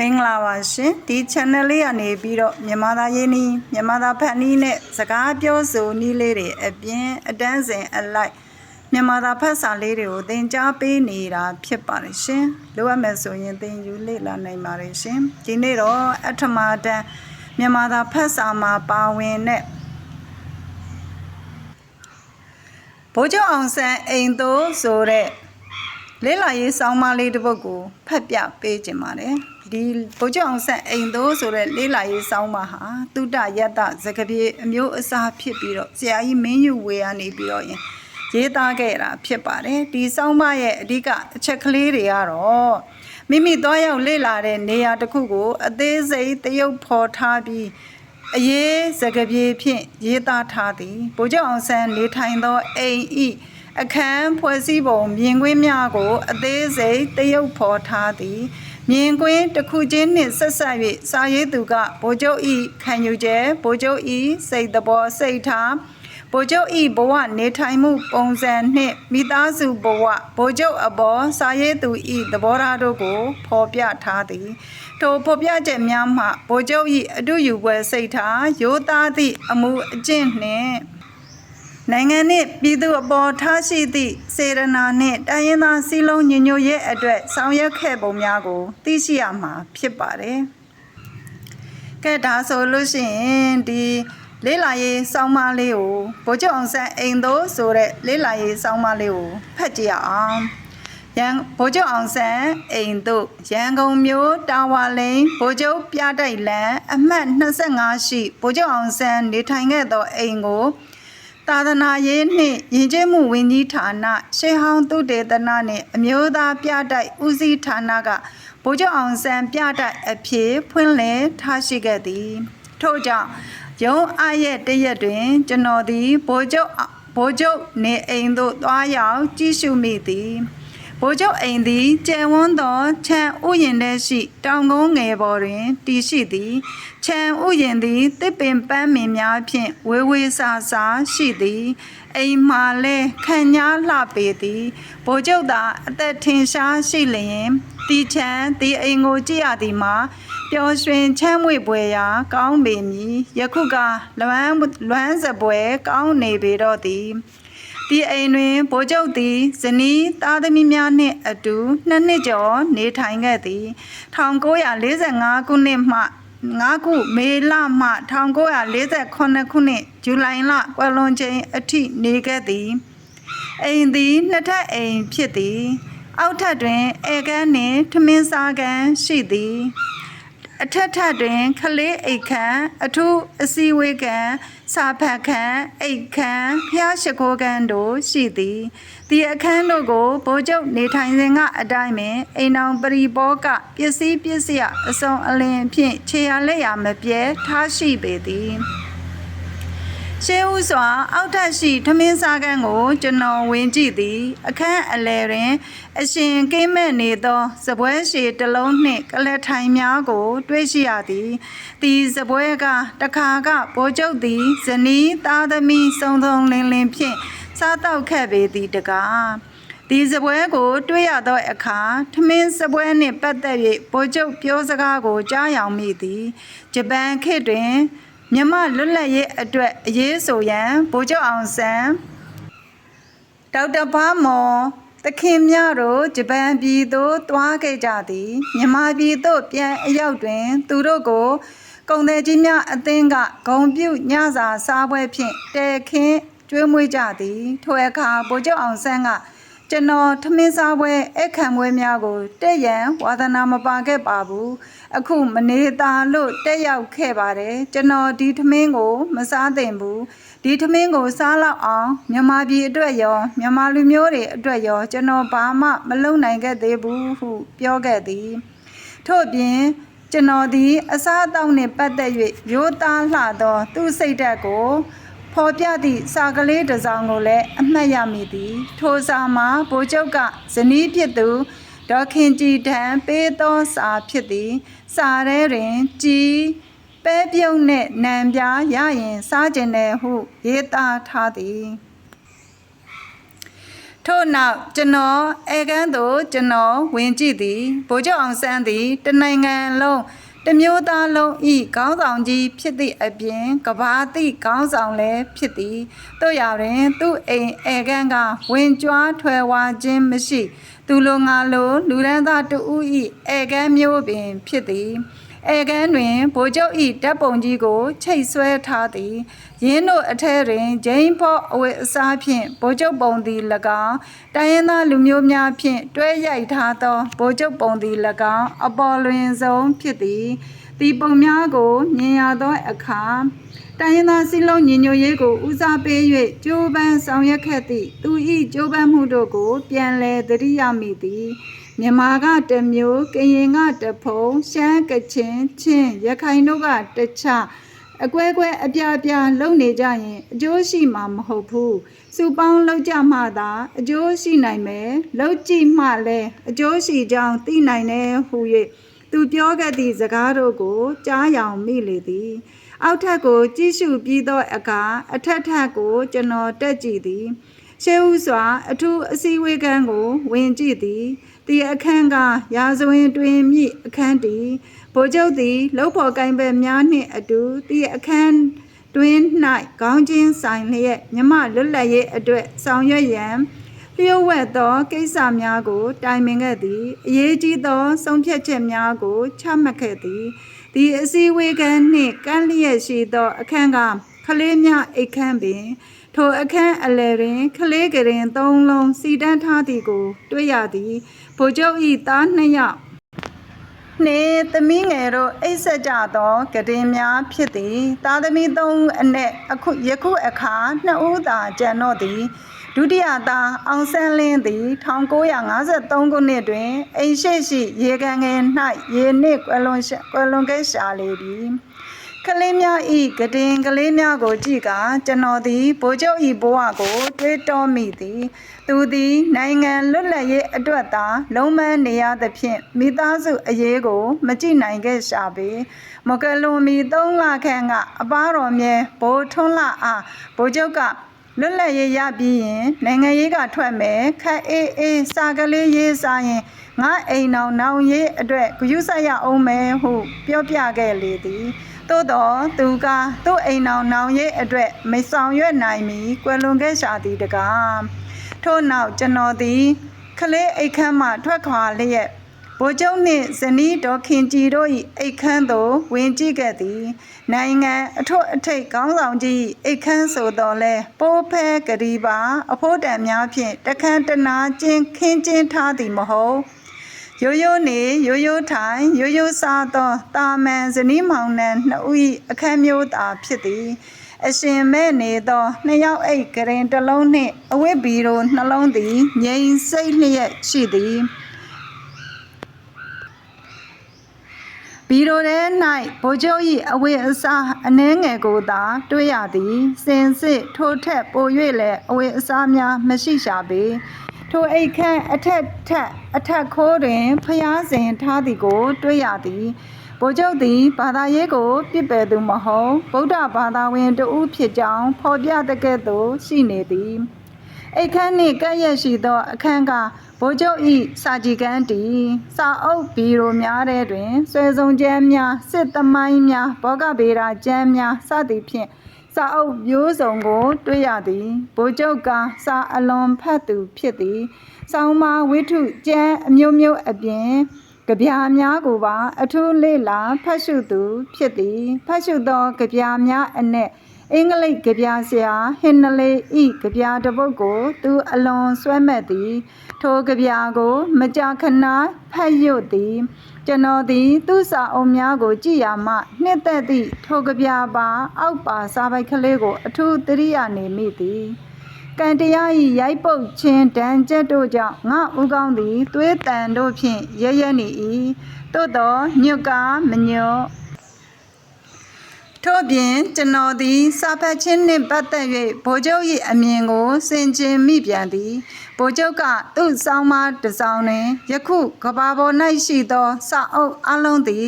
မင်္ဂလာပါရှင်ဒီ channel လေးကနေပြီးတော့မြန်မာသားရင်းနှီးမြန်မာသားဖတ်နည်းနဲ့စကားပြောဆိုနည်းလေးတွေအပြင်အတန်းစဉ်အလိုက်မြန်မာသားဖတ်စာလေးတွေကိုသင်ကြားပေးနေတာဖြစ်ပါတယ်ရှင်လိုအပ်မယ်ဆိုရင်သင်ယူလေ့လာနိုင်ပါတယ်ရှင်ဒီနေ့တော့အထမတန်းမြန်မာသားဖတ်စာမှာပါဝင်တဲ့ဘိုးကျောင်းအောင်ဆန်းအိမ်သို့ဆိုတဲ့လေးလာရေးဆောင်းပါးလေးတစ်ပုဒ်ကိုဖတ်ပြပေးခြင်းပါတယ် ဒီဘုကျောင်းဆက်အိမ်သိုးဆိုတဲ့လေးလာရေးဆောင်းပါးဟာတုဒ္ဒယတ္တဇကပြေအမျိုးအစားဖြစ်ပြီးတော့ဆရာကြီးမင်းယူဝေကနေပြီးတော့ရင်ရေးသားခဲ့တာဖြစ်ပါတယ်ဒီဆောင်းပါးရဲ့အဓိကအချက်ကလေးတွေကတော့မိမိသွားရောက်လေ့လာတဲ့နေရာတစ်ခုကို အသေးစိတ်တရုပ်ဖော်ထားပြီးအရေးစကပြေဖြင့်ရေးသားထားသည်ဘိုးကျောင်းအောင်ဆန်းနေထိုင်သောအိမ်ဤအခန်းဖွဲ့စည်းပုံမြင်ကွင်းများကို အသေးစိတ်တရုပ်ဖော်ထားသည် မြင်ကွင်းတစ်ခုချင်းနှင့်ဆက်ဆက်၍စာရေးသူကဗိုလ်ချုပ်ဤခံယူချက်ဗိုလ်ချုပ်ဤစိတ်တဘောစိတ်ထားဗိုလ်ချုပ်ဤဘဝနေထိုင်မှုပုံစံနှင့်မိသားစုဘဝဗိုလ်ချုပ်အပေါ်စာရေးသူဤသဘောထားတို့ကိုဖော်ပြထားသည်ထိုဖော်ပြချက်များမှဗိုလ်ချုပ်ဤအတုယူပွဲစိတ်ထားရိုးသားသည့်အမှုအကျင့်နှင့် နိုင်ငံနှင့်ပြည်သူအပေါ်ထားရှိသည့်စေရနာနှင့်တိုင်းရင်းသားစည်းလုံးညီညွတ်ရေးအတွက်ဆောင်ရွက်ခဲ့ပုံများကို သိရှိရမှာဖြစ်ပါတယ်။ကဲဒါဆိုလို့ရှိရင်ဒီလေးလာရေးစောင်းမလေးကိုဗိုလ်ချုပ်အောင်ဆန်းအိမ်သို့ဆိုတဲ့လေးလာရေးစောင်းမလေးကိုဖတ်ကြည့်အောင်။ရန်ဗိုလ်ချုပ်အောင်ဆန်းအိမ်သို့ရန်ကုန်မြို့တာဝါလိန်ဗိုလ်ချုပ်ပြတိုက်လန်အမှတ်25ရှိဗိုလ်ချုပ်အောင်ဆန်းနေထိုင်ခဲ့သောအိမ်ကို သာသနာရေးနှင့်ယဉ်ကျေးမှုဝန်ကြီးဌာနရှေးဟောင်းသုတေသနနှင့်အမျိုးသားပြတိုက်ဦးစီးဌာနကဗိုလ်ချုပ်အောင်ဆန်းပြတိုက်အဖြစ်ဖွင့်လှစ်ထားရှိခဲ့သည်ထို့ကြောင့်ရုံးအားရဲ့တရက်တွင် ကျွန်တော်သည်ဗိုလ်ချုပ်ဗိုလ်ချုပ်နေအိမ်သို့သွားရောက်ကြည့်ရှုမိသည် ဗိုလ်ချုပ်အိမ်သည်ကျယ်ဝန်းသောခြံဥယျာဉ်ထဲရှိတောင်ကုန်းငယ်ပေါ်တွင်တည်ရှိသည်ခြံဥယျာဉ်သည်တစ်ပင်ပန်းမင်များဖြင့်ဝေဝေဆာဆာရှိသည်အိမ်မှလဲခံညားလှပေသည်ဗိုလ်ချုပ်သာအသက်ထင်ရှားရှိလျင်တီချံတီအိမ်ကိုကြည့်ရသည်မှာပျော်ရွှင်ချမ်းမွေ့ပွဲရာ ကောင်းပေမည်ယခုကလွမ်းလွမ်းစပွဲကောင်းနေပေတော့သည် ဒီအိမ်တွင်ဗိုလ်ချုပ်သည်ဇနီးသားသမီးများနှင့်အတူနှစ်နှစ်ကျော်နေထိုင်ခဲ့သည်1945ခုနှစ်မှ9ခုမေလမှ1948ခုနှစ်ဇူလိုင်လကွယ်လွန်ချိန်အထိနေခဲ့သည်အိမ်သည်နှစ်ထပ်အိမ်ဖြစ်သည် အောက်ထပ်တွင်ဧကန်းနှင့်ထမင်းစားကန်းရှိသည် အထက်ထပ်တွင်ခလေးအိတ်ခမ်းအထူးအစည်းအဝေးခမ်းစာဖတ်ခမ်းအိတ်ခမ်းဖျားရှိခိုးခမ်းတို့ရှိသည်ဒီအခန်းတို့ကိုဗိုလ်ချုပ်နေထိုင်စဉ်ကအတိုင်းပင်အိမ်အောင်ပရိဘောကပစ္စည်းပစ္စယအစုံအလင်ဖြင့်ခြေရလက်ရမပြဲထားရှိပေသည် ရှေးဦးစွာ အောက်ထပ်ရှိထမင်းစားကန်းကို ကျွန်တော်ဝင်ကြည့်သည်အခန်းအလယ်တွင် အရှင်ကိမ့်မဲ့နေသောစပွဲရှည်တစ်လုံးနှင့်ကလထိုင်များကို တွေ့ရှိရသည်ဒီစပွဲကတခါကဗိုလ်ချုပ်သည်ဇနီးသားသမီးစုံစုံလင်လင်ဖြင့်စားတောက်ခဲ့ပေသည်တကားဒီစပွဲကိုတွေ့ရသောအခါထမင်းစပွဲနှင့်ပတ်သက်၍ဗိုလ်ချုပ်ပြောစကားကိုကြားယောင်မိသည်ဂျပန်ခေတ်တွင် မြမလွတ်လပ်ရေးအတွက်အရေးဆိုရန်ဗိုလ်ချုပ်အောင်ဆန်းဒေါက်တာဘာမော်သခင်မြတို့ဂျပန်ပြည်သို့သွားခဲ့ကြသည်မြန်မာပြည်သို့ပြန်အရောက်တွင် သူတို့ကိုကုန်သည်ကြီးများအသင်းကဂုံပြုညစာစားပွဲဖြင့်တဲခင်းကျွေးမွေးကြသည်ထိုအခါဗိုလ်ချုပ်အောင်ဆန်းက ကျွန်တော်ထမင်းစားပွဲအခမ်းပွဲများကိုတဲ့ရန်ဝါသနာမပါခဲ့ပါဘူးအခုမနေသားလို့တက်ရောက်ခဲ့ပါတယ်ကျွန်တော်ဒီထမင်းကို မစားသင့်ဘူးဒီထမင်းကိုစားလောက်အောင်မြန်မာပြည်အတွက်ရောမြန်မာလူမျိုးတွေအတွက်ရော ကျွန်တော်ဘာမှမလုပ်နိုင်ခဲ့သေးဘူးဟုပြောခဲ့သည်ထို့ပြင်ကျွန်တော်သည်အစားအသောက်နှင့်ပတ်သက်၍ရိုးသားလှသော သူ့စိတ်ဓာတ်ကို ဖော်ပြသည့်စာကလေးတစ်စောင်ကိုလည်းအမှတ်ရမိသည် ထိုစာမှာဗိုလ်ချုပ်ကဇနီးဖြစ်သူဒေါခင်ကြည်ထံပေးသောစာဖြစ်သည် စာထဲတွင်ကြည်ပဲပြုံးနှင့်နံပြားရရင်စားကျင်တယ်ဟုရေးသားထားသည်ထို့နောက်ကျွန်တော်အေကန်းသို့ကျွန်တော်ဝင်ကြည့်သည်ဗိုလ်ချုပ်အောင်ဆန်းသည်တနိုင်ငံလုံး တစ်မျိုးသားလုံးဤခေါင်းဆောင်ကြီးဖြစ်သည့်အပြင်ကဘာတိခေါင်းဆောင်လည်းဖြစ်သည်တို့ရတွင်သူ့အိမ်အေကန်းကဝင်ကြွားထွယ်ဝါခြင်းမရှိ သူလိုငါလိုလူရန်သားတူဦးဤအေကန်းမျိုးပင်ဖြစ်သည် အေကန်းတွင်ဗိုလ်ချုပ်ဤတပ်ပုံကြီးကို ချိတ်ဆွဲထားသည်ရင်းတို့အထက်တွင်ဂျိမ်းဖော့အဝတ်အစားဖြင့်ဗိုလ်ချုပ်ပုံသည်၎င်းတိုင်းရင်းသားလူမျိုးများဖြင့်တွဲရိုက်ထားသောဗိုလ်ချုပ်ပုံသည်၎င်းအပေါ်လွင်ဆုံးဖြစ်သည်ဒီပုံများကိုမြင်ရသောအခါတိုင်းရင်းသားစီလုံးညီညွတ်ရေးကိုဦးစားပေး၍ကြိုးပမ်းဆောင်ရွက်ခဲ့သည့်သူ၏ကြိုးပမ်းမှုတို့ကို ပြန်လည်သတိရမိသည် မြန်မာကတစ်မျိုးကရင်ကတစ်ဖုံရှမ်းကချင်ချင်းရခိုင်တို့ကတခြားအကွဲကွဲအပြားပြားလုံနေကြရင်အကျိုးရှိမှာမဟုတ်ဘူးစုပေါင်းလောက်ကြမှသာအကျိုးရှိနိုင်မယ်လောက်ကြည့်မှလည်းအကျိုးရှိကြောင်းသိနိုင်တယ်ဟု၍သူပြောခဲ့သည့်စကားတို့ကိုကြားယောင်မိလေသည်အောက်ထက်ကိုကြည့်ရှုပြီးသောအခါအထက်ထက်ကိုကျွန်တော်တက်ကြည့်သည် ရှေးဥစွာ အထူးအစည်းအဝေးခန်းကို ဝင်ကြည့်သည်ဒီအခန်းကရာဇဝင်တွင်မြင့်အခန်းတီဗိုလ်ချုပ်သည်လှုပ်ဖော်ကိုင်ပဲများနှင့်အတူဒီအခန်းတွင်၌ခေါင်းချင်းဆိုင်လျက်မြမလွတ်လပ်ရေးအတွက်ဆောင်ရွက်ရန်လျှို့ဝှက်သောကိစ္စများကို တိုင်ပင်ခဲ့သည်အရေးကြီးသော ဆုံးဖြတ်ချက်များကိုချမှတ်ခဲ့သည်ဒီအစည်းအဝေးခန်းနှင့်ကန့်လျက်ရှိသော အခန်းကခလေးများအိတ်ခမ်းပင် ထိုအခန်းအလယ်တွင်ခလေးကရင်သုံးလုံးစီတန်းထားသည်ကို တွေ့ရသည်ဗိုလ်ချုပ်၏သားနှစ်ယောက်နှင့်သမီးငယ်တို့အိတ်ဆက်ကြသောကတင်များဖြစ်သည်သားသမီးသုံးဦးအနက်အခုယခုအခါနှစ်ဦးသာကျန်တော့သည်ဒုတိယသားအောင်ဆန်းလင်းသည်1953ခုနှစ်တွင်အိမ်ရှိရှိရေကန်ငယ်၌ရေနစ်ကွယ်လွန်ရှာကွယ်လွန်ခဲ့ရှာလေသည် ကလေးများဤကတင်ကလေးများကိုကြည့်ကကျွန်တော်သည်ဗိုလ်ချုပ်ဤဘဝကို တွေးတောမိသည်သူသည်နိုင်ငံလွတ်လပ်ရေးအတွက်သာလုံးမနေရသဖြင့်မိသားစုအရေးကို မကြည့်နိုင်ခဲ့ရှာပေမကလွန်မီ3လခန့်ကအပားတော်မြဲဘိုးထွန်းလာအားဗိုလ်ချုပ်ကလွတ်လပ်ရေးရပြီးရင်နိုင်ငံရေးကထွက်မယ်ခက်အေးအေးစာကလေးရေးစားရင်ငါအိမ်အောင်နောင်ရေးအတွက်ဂရုစိုက်ရအောင်မယ်ဟုပြောပြခဲ့လေသည် သို့တော့သူကသူ့အိမ်အောင်နောင်ရေးအတွက်မဆောင်ရွက်နိုင်မီကွယ်လွန်ခဲ့ရှာသည်တကားထို့နောက်ကျွန်တော်သည်ခလေးအိတ်ခမ်းမှထွက်ခွာလျက်ဗိုလ်ချုပ်နှင့်ဇနီးဒေါ်ခင်ကြည်တို့၏အိတ်ခမ်းသို့ဝင်ကြည့်ခဲ့သည် နိုင်ငံအထွတ်အထိပ်ကောင်းဆောင်ကြီး၏အိတ်ခမ်းဆိုတော်လဲပိုးဖဲကလေးပါ အဖို့တံများဖြင့်တခမ်းတနာကျင်းခင်းကျင်းထားသည်မဟုတ် ရိုးရိုးနေရိုးရိုးထိုင်ရိုးရိုးစားသောတာမန်ဇနီးမောင်နှံနှစ်ဦး၏အခမ်းမျိုးသာဖြစ်သည်အရှင်မဲ့နေသောနှစ်ယောက်အိတ်ကရင်တစ်လုံးနှင့်အဝတ်ဘီရိုနှလုံးသည်ငြိမ်စိတ်လျက်ရှိသည်ဘီရိုထဲ၌ဗိုလ်ချုပ်၏အဝတ်အစားအနှဲငယ်ကိုသာတွေ့ရသည်စင်စစ်ထိုထက်ပို၍လည်းအဝတ်အစားများမရှိရှာပေ ထိုအိတ်ခမ်းအထက်ထက်အထက်ခိုးတွင်ဖျားစဉ်ထားသည်ကို တွေ့ရသည်ဗိုလ်ချုပ်သည်ဘာသာရေးကိုပြစ်ပယ်သူမဟုတ်ဗုဒ္ဓဘာသာဝင်တဦးဖြစ်ကြောင်းဖော်ပြတဲ့ကဲ့သို့ရှိနေသည်အိတ်ခမ်းနှင့်ကပ်ရက်ရှိသော အခန်းကဗိုလ်ချုပ်၏စာကြည်ကန်းတီစာအုပ်ဘီရိုများထဲတွင်ဆွေစုံကျမ်းများစစ်သမိုင်းများဘောဂဗေဒကျမ်းများစသည်ဖြင့် စာအုပ်မျိုးစုံကို တွေ့ရသည်ဗိုလ်ချုပ်ကစာအလွန်ဖတ်သူဖြစ်သည်ဆောင်းပါဝိထုကျမ်းအမျိုးမျိုးအပြင်ကြပြာများကိုပါ အထူးလေ့လာဖတ်ရှုသူဖြစ်သည်ဖတ်ရှုသောကြပြာများအနက် အင်္ဂလိပ်ကြပြဆရာဟင်နလေဤကြပြတစ်ပုဒ်ကို သူအလွန်ဆွဲမဲ့သည်ထိုကြပြကို မကြာခဏဖတ်ရွတ်သည်ကျွန်တော်သည်သူ့စာအုပ်များကို ကြည့်ရမှနှစ်သက်သည့်ထိုကြပြပါအောက်ပါစာပိုက်ကလေးကို အထူးသတိရနေမိသည်ကံတရားဤရိုက်ပုတ်ခြင်းဒဏ်ချက်တို့ကြောင့်ငါဥကောင်းသည်သွေးတန်တို့ဖြင့်ရရနေ၏သို့သောညွတ်ကားမညွတ် ထို့ပြင်ကျွန်တော်သည်စာဖတ်ခြင်းနှင့်ပတ်သက်၍ဗိုလ်ချုပ်၏အမြင်ကိုစင်ကြင်မိပြန်သည်ဗိုလ်ချုပ်ကသူ့ဆောင်းပါးတစ်စောင်းတွင်ယခုကဘာပေါ်၌ရှိသောစာအုပ်အလုံးသည်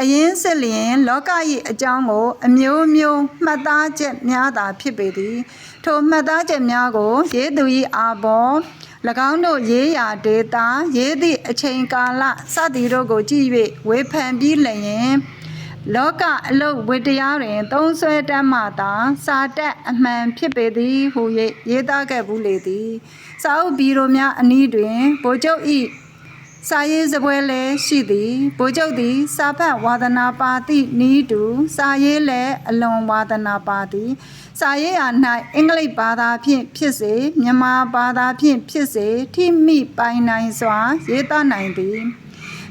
အရင်စစ်လျင် လောက၏အကြောင်းကို အမျိုးမျိုးမှတ်သားချက်များသာဖြစ်ပေသည် ထိုမှတ်သားချက်များကိုရေးသူ၏အာဘော၎င်းတို့ရေးရာဒေတာရေးသည့်အချိန်ကာလစသည်တို့ကိုကြည့်၍ဝေဖန်ပြီးလျင် လောကအလုတ်ဝိတရားတွင် သုံးဆွဲတတ်မှသာစာတက်အမှန်ဖြစ်ပေသည်ဟု၍ရေးသားခဲ့ဘူးလေသည်စာအုပ်ဘီရိုများအနီးတွင်ဗိုလ်ချုပ်ဤစာရေးစပွဲလည်းရှိသည်ဗိုလ်ချုပ်သည် စာဖတ်ဝါဒနာပါသည့်နီးတူစာရေးလည်းအလွန်ဝါဒနာပါသည်စာရေးရာ၌အင်္ဂလိပ်ဘာသာဖြင့်ဖြစ်စေမြန်မာဘာသာဖြင့်ဖြစ်စေထိမိပိုင်နိုင်စွာရေးသားနိုင်သည်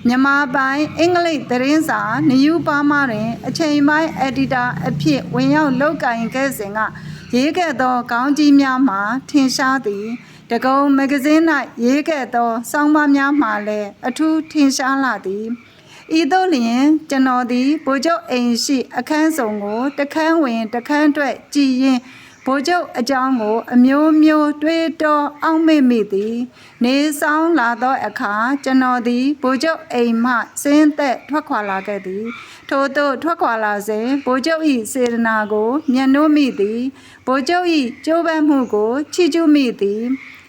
မြန်မာပိုင်းအင်္ဂလိပ်သတင်းစာနယူးပါမတွင် အချိန်ပိုင်းအက်ဒီတာအဖြစ်ဝင်ရောက်လုပ်ကင်ခဲ့စဉ်ကရေးခဲ့သောခေါင်းကြီးများမှာထင်ရှားသည်တကုံမဂဇင်း၌ရေးခဲ့သောစောင်းပါးများမှလည်းအထူးထင်ရှားလာသည်ဤသို့လျင်ကျွန်တော်သည်ဗိုလ်ချုပ်အိမ်ရှိ အခန်းဆောင်ကိုတခန်းဝင်တခန်းအတွက်ကြည်ရင် ဗိုလ်ချုပ်အကြောင်းကို အမျိုးမျိုးတွေးတောအောက်မေ့မိသည် နေဆောင်လာသောအခါကျွန်တော်သည်ဗိုလ်ချုပ်အိမ်မှစင်းသက်ထွက်ခွာလာခဲ့သည် ထို့သို့ထွက်ခွာလာစဉ်ဗိုလ်ချုပ်၏စေတနာကို မျက်နှိုးမိသည်ဗိုလ်ချုပ်၏ကြိုးပမ်းမှုကိုချီးကျူးမိသည်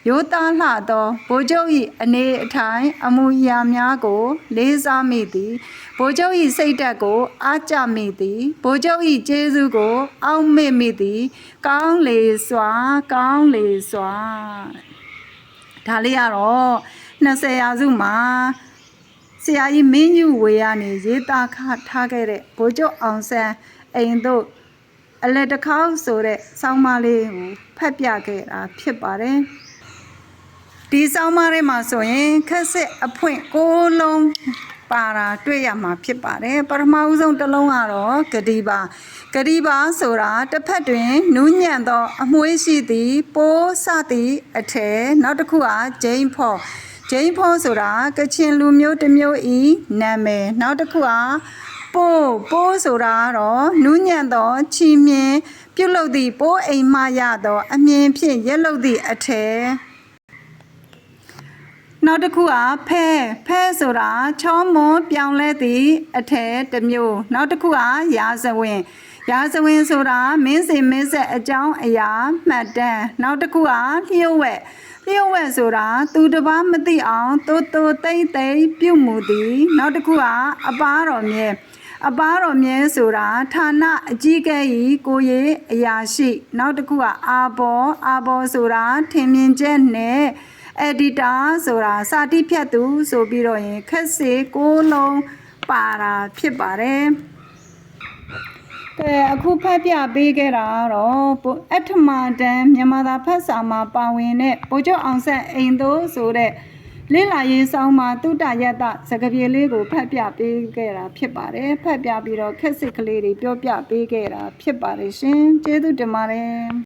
ရိုးသားလှသောဗိုလ်ချုပ်၏အနေအထိုင်အမူအရာများကို လေးစားမိသည်ဗိုလ်ချုပ်၏စိတ်ဓာတ်ကို အားကျမိသည်ဗိုလ်ချုပ်၏ကျေးဇူးကို အောက်မေ့မိသည် ကောင်းလေစွာ ကောင်းလေစွာဒါလေးကတော့20ရာစုမှာဆရာကြီးမင်းယူဝေကနေရေးသားခထားခဲ့တဲ့ဗိုလ်ချုပ်အောင်ဆန်းအိမ်တို့အလက်တစ်ခေါက်ဆိုတဲ့ဆောင်းပါးလေးကိုဖတ်ပြခဲ့တာဖြစ်ပါတယ် ဒီဆောင်းပါးထဲမှာဆိုရင်ခက်စစ်အဖွင့်ကိုးလုံးပါတာတွေ့ရမှာဖြစ်ပါတယ်ပထမဦးဆုံးတစ်လုံးကတော့ဂဒီပါဂဒီပါဆိုတာတစ်ဖက်တွင်နူးညံ့သော အမွှေးရှိသည်ပိုးစသည်အထည်နောက်တစ်ခုကဂျိန်းဖော်ဂျိန်းဖော်ဆိုတာကချင်လူမျိုးတစ်မျိုးဤနာမည်နောက်တစ်ခုကပိုးပိုးဆိုတာကတော့နူးညံ့သောချီမြင် ပြုတ်လုသည့်ပိုးအိမ်မှရသော အမြင်ဖြင့်ရက်လုသည့်အထည် နောက်တစ်ခုကဖဲဖဲဆိုတာချောမွန်ပြောင်းလဲသည့်အထည်တစ်မျိုးနောက်တစ်ခုကရာဇဝင်ရာဇဝင်ဆိုတာမင်းစင်မင်းဆက်အကြောင်းအရာမှတ်တမ်းနောက်တစ်ခုကလျှို့ဝှက်လျှို့ဝှက်ဆိုတာသူတစ်ပါးမသိအောင်တိုးတိုးတိမ့်တိမ့်ပြုတ်မှုသည်နောက်တစ်ခုကအပားတော်မြဲအပားတော်မြဲဆိုတာဌာနအကြီးအကဲကြီးကိုရေအရာရှိ နောက်တစ်ခုကအာဘောအာဘောဆိုတာထင်မြင်ချက်နဲ့ editor ဆိုတာစာတိဖြတ်သူဆိုပြီးတော့ရင်ခက်စေကိုးလုံးပါတာဖြစ်ပါတယ်ကဲအခုဖတ်ပြပေးခဲ့တာကတော့ပိုအထမတန်မြန်မာသာဖတ်စာမှာပါဝင်တဲ့ဗိုလ်ချုပ်အောင်ဆက်အိမ်သို့ဆိုတဲ့လေးလာရေးဆောင်မှာတုတ္တယတ္တစကပြေလေးကိုဖတ်ပြပေးခဲ့တာဖြစ်ပါတယ်ဖတ်ပြပြီးတော့ခက်စစ်ကလေးတွေပြောပြပေးခဲ့တာဖြစ်ပါတယ်ရှင်ကျေးဇူးတင်ပါတယ်